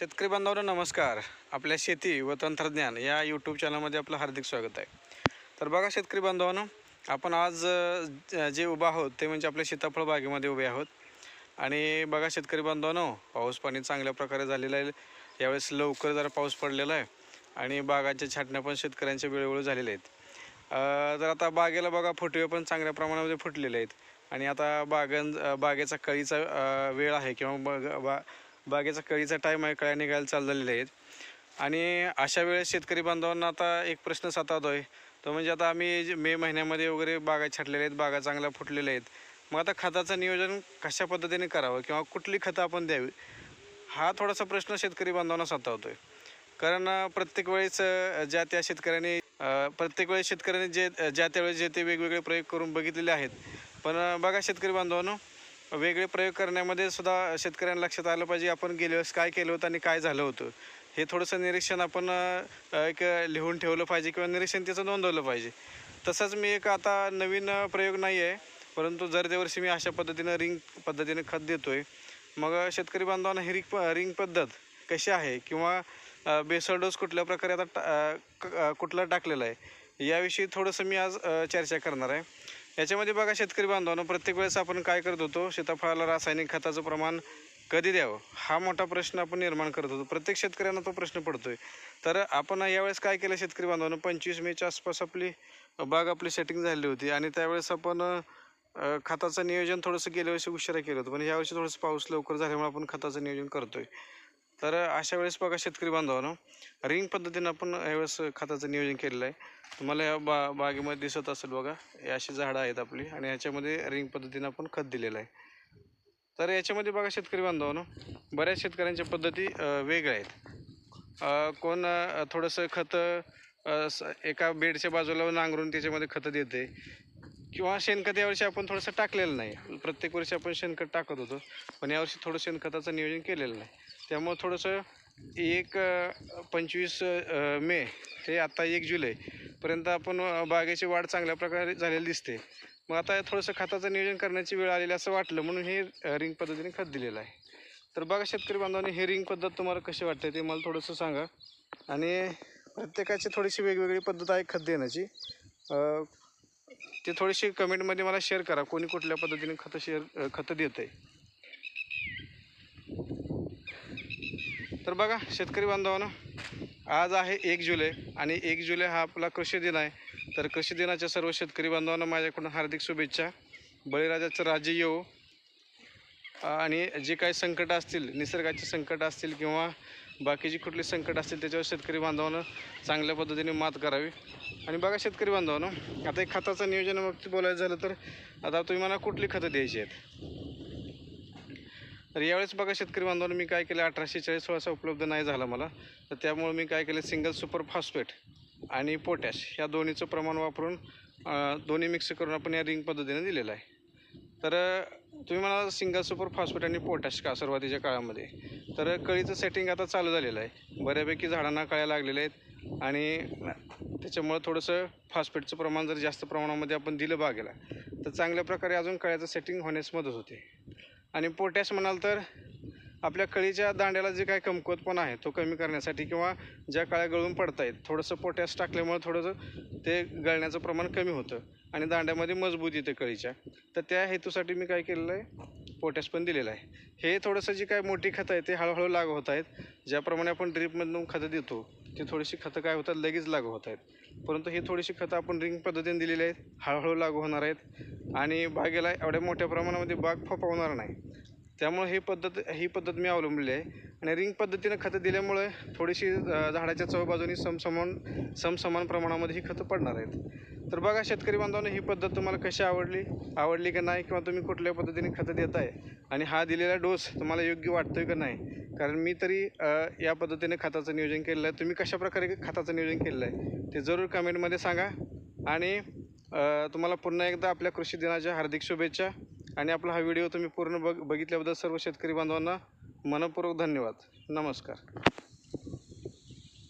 शेतकरी बांधवांनो नमस्कार. आपल्या शेती व तंत्रज्ञान या यूट्यूब चॅनलमध्ये आपलं हार्दिक स्वागत आहे. तर बघा शेतकरी बांधवांनो आपण आज ज- जे उभा आहोत ते म्हणजे आपल्या सीताफळ बागेमध्ये उभे आहोत. आणि बघा शेतकरी बांधवांनो पाऊस पाणी चांगल्या प्रकारे झालेलं आहे. यावेळेस लवकर जरा पाऊस पडलेला आहे. आणि बागाच्या छाटण्या पण शेतकऱ्यांच्या वेळोवेळी झालेल्या आहेत. तर आता बागेला बघा फुटवे पण चांगल्या प्रमाणामध्ये फुटलेले आहेत. आणि आता बागां बागेचा कळीचा वेळ आहे किंवा बग बा बागेचा कळीचा टाईम आहे कळ्या निघायला चाललेले आहेत. आणि अशा वेळेस शेतकरी बांधवांना आता एक प्रश्न सतावतो आहे तो म्हणजे आता आम्ही मे महिन्यामध्ये वगैरे बागा छाटलेल्या आहेत बागा चांगल्या फुटलेल्या आहेत. मग आता खताचं नियोजन कशा पद्धतीने करावं किंवा कुठली खतं आपण द्यावी? हा थोडासा प्रश्न शेतकरी बांधवांना सतावतो आहे कारण प्रत्येक वेळेस ज्या त्या शेतकऱ्यांनी प्रत्येक वेळेस शेतकऱ्यांनी जे ज्या त्यावेळेस जे ते वेगवेगळे प्रयोग करून बघितलेले आहेत. पण बघा शेतकरी बांधवांनो वेगळे प्रयोग करण्यामध्ये सुद्धा शेतकऱ्यांना लक्षात आलं पाहिजे आपण गेल्या वेळेस काय केलं होतं आणि काय झालं होतं. हे थोडंसं निरीक्षण आपण एक लिहून ठेवलं पाहिजे किंवा निरीक्षण त्याचं नोंदवलं पाहिजे. तसंच मी एक आता नवीन प्रयोग नाही आहे परंतु जर त्यावर्षी मी अशा पद्धतीनं रिंग पद्धतीने खत देतो आहे मग शेतकरी बांधवांना ही रिंग रिंग पद्धत कशी आहे किंवा बेसळ डोस कुठल्या प्रकारे आता टा- क- कुठला टाकलेला आहे याविषयी थोडंसं मी आज चर्चा करणार आहे. याच्यामध्ये बघा शेतकरी बांधवांनो प्रत्येक वेळेस आपण काय करत होतो सीताफळाला रासायनिक खताचं प्रमाण कधी द्यावं? हा मोठा प्रश्न आपण निर्माण करत होतो. प्रत्येक शेतकऱ्यांना तो प्रश्न पडतोय. तर आपण यावेळेस काय केलं शेतकरी बांधवांनो? पंचवीस मेच्या आसपास आपली बाग आपली सेटिंग झालेली होती. आणि त्यावेळेस आपण खताचं नियोजन थोडंसं गेल्या वर्षी उशिरा केलं होतं. पण यावर्षी थोडंसं पाऊस लवकर झाल्यामुळे आपण खताचं नियोजन करतोय. तर अशा वेळेस बघा शेतकरी बांधवांनो रिंग पद्धतीनं आपण यावेळेस खताचं नियोजन केलेलं आहे. तुम्हाला या बा बागेमध्ये दिसत असेल बघा. हे अशी झाडं आहेत आपली आणि याच्यामध्ये रिंग पद्धतीनं आपण खत दिलेलं आहे. तर याच्यामध्ये बघा शेतकरी बांधवांनो बऱ्याच शेतकऱ्यांच्या पद्धती वेगळ्या आहेत. कोण थोडंसं खतं स- एका बेडच्या बाजूला नांगरून त्याच्यामध्ये खतं देते किंवा शेणखत यावर्षी आपण थोडंसं टाकलेलं नाही. प्रत्येक वर्षी आपण शेणखत टाकत होतो पण यावर्षी थोडं शेणखताचं नियोजन केलेलं नाही. त्यामुळं थोडंसं एक पंचवीस मे ते आत्ता एक जुलै पर्यंत आपण बागेची वाढ चांगल्या प्रकारे झालेली दिसते. मग आता थोडंसं खताचं नियोजन करण्याची वेळ आलेली असं वाटलं म्हणून हे रिंग पद्धतीने खत दिलेलं आहे. तर बघा शेतकरी बांधवांनी हे रिंग पद्धत तुम्हाला कशी वाटते ते मला थोडंसं सांगा. आणि प्रत्येकाची थोडीशी वेगवेगळी पद्धत आहे खत देण्याची. ते थोडीशी कमेंटमध्ये मला शेअर करा कोणी कुठल्या पद्धतीने खतं शेअर खतं देत आहे तर बघा शेतकरी बांधवानं आज आहे एक जुलै आणि एक जुलै हा आपला कृषी दिन आहे. तर कृषी दिनाच्या सर्व शेतकरी बांधवांना माझ्याकडून हार्दिक शुभेच्छा. बळीराजाचं राज्य येऊ आणि जे काही संकट असतील निसर्गाची संकट असतील किंवा बाकीची कुठली संकट असतील त्याच्यावर शेतकरी बांधवानं चांगल्या पद्धतीने मात करावी. आणि बघा शेतकरी बांधवानं आता एक खताचं नियोजनाबाबतीत बोलायचं झालं तर आता तुम्ही मला कुठली खतं द्यायची आहेत? तर यावेळेस बघा शेतकरी बांधवांनो मी काय केलं अठराशे चाळीस वाजता उपलब्ध नाही झाला मला. तर त्यामुळे मी काय केलं सिंगल सुपर फॉस्फेट आणि पोटॅश ह्या दोन्हीचं प्रमाण वापरून दोन्ही मिक्स करून आपण या रिंग पद्धतीने दिलेलं आहे. तर तुम्ही मला सिंगल सुपर फॉस्फेट आणि पोटॅश का सुरुवातीच्या काळामध्ये? तर कळीचं सेटिंग आता चालू झालेलं आहे. बऱ्यापैकी झाडांना कळ्या लागलेल्या आहेत आणि त्याच्यामुळं थोडंसं फॉस्फेटचं प्रमाण जर जास्त प्रमाणामध्ये आपण दिलं बागेला तर चांगल्या प्रकारे अजून कळ्याचं सेटिंग होण्यास मदत होते. आणि पोटॅश म्हणाल तर आपल्या कळीच्या दांड्याला जे काय कमकुवतपणा आहे तो कमी करण्यासाठी किंवा ज्या काळ्या गळून पडत आहेत थोडंसं पोटॅश टाकल्यामुळे थोडंसं ते गळण्याचं प्रमाण कमी होतं आणि दांड्यामध्ये मजबूत येते कळीच्या. तर त्या हेतूसाठी मी काय केलेलं आहे पोटॅश पण दिलेलं आहे. हे थोडंसं जी काय मोठी खतं आहे ते हळूहळू लागू होत आहेत. ज्याप्रमाणे आपण ड्रीपमधून खतं देतो ते थोडीशी खतं काय होतात लगेच लागू होत आहेत. परंतु ही थोडीशी खतं आपण रिंग पद्धतीने दिलेली आहेत हळूहळू लागू होणार आहेत. आणि बागेला एवढ्या मोठ्या प्रमाणामध्ये बाग फोपवणार नाही. त्यामुळे ही पद्धत ही पद्धत मी अवलंबलेली आहे. आणि रिंग पद्धतीनं खतं दिल्यामुळे थोडीशी झाडाच्या चौबाजूनी समसमान समसमान प्रमाणामध्ये ही खतं पडणार आहेत. तर बघा शेतकरी बांधवांनो ही पद्धत तुम्हाला कशी आवडली? आवडली का नाही? किंवा तुम्ही कुठल्या पद्धतीने खतं देताय? आणि हा दिलेला डोस तुम्हाला योग्य वाटतोय का नाही? कारण मी तरी या पद्धतीने खताचं नियोजन केलेलं आहे. तुम्ही कशा प्रकारे खताचं नियोजन केलेलं आहे ते जरूर कमेंटमध्ये सांगा. आणि तुम्हाला पुन्हा एकदा आपल्या कृषी दिनाच्या हार्दिक शुभेच्छा. आणि आपला हा व्हिडिओ तुम्ही पूर्ण बघ बघितल्याबद्दल सर्व शेतकरी बांधवांना मनपूर्वक धन्यवाद. नमस्कार.